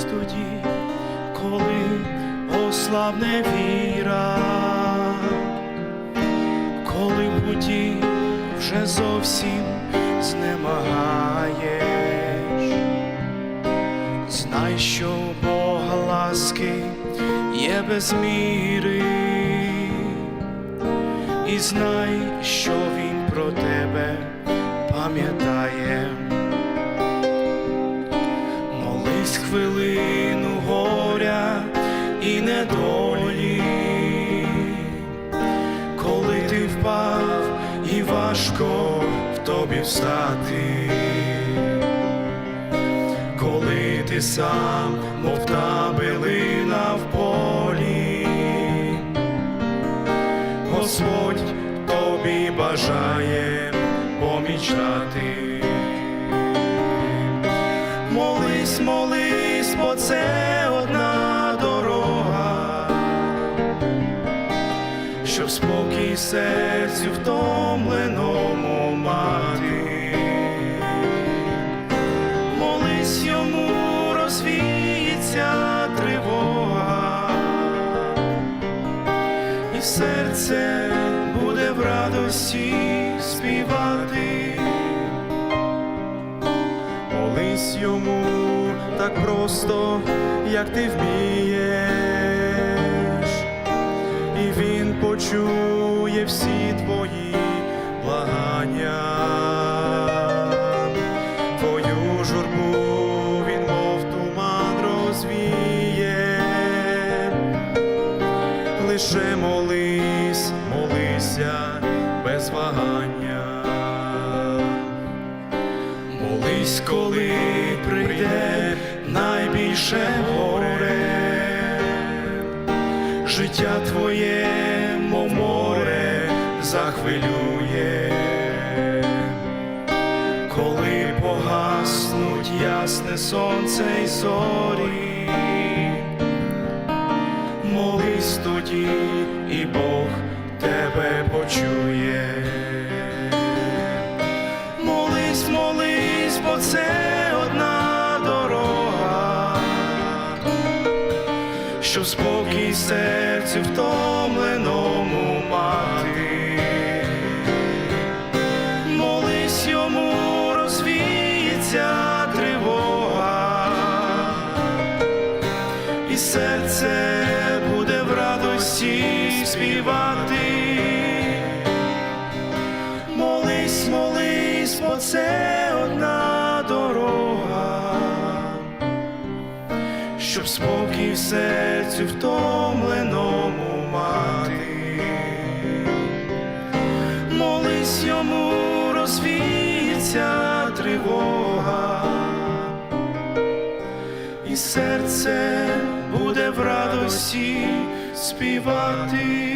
Молись тоді, коли ослабне віра, коли в путі вже зовсім знемагаєш, знай, що Бога ласки є без міри, і знай, що Він про тебе пам'ятає. Молись хвилину горя і недолі, коли ти впав і важко в тобі встати, коли ти сам, мов та билина в полі, Господь тобі бажає помічати. Молись, молись, бо це одна дорога, щоб спокій серцю втомленому мати. Молись йому, розвіється тривога, і серце буде в радості співати. Молись йому так просто, як ти вмієш, і він почує всі твої благання, твою журбу він, мов туман розвіє, лише молись, молися без вагання. Молись, коли прийде найбільше горе, життя твоє, мов море, захвилює, коли погаснуть ясне сонце й зорі, молись тоді, і Бог бо це одна дорога, що спокій серцю втомленому мати. Молись йому, розвіється тривога, і серце буде в радості співати. Молись, молись, бо це одна щоб спокій в серцю втомленому мати. Молись йому, розвіється тривога, і серце буде в радості співати.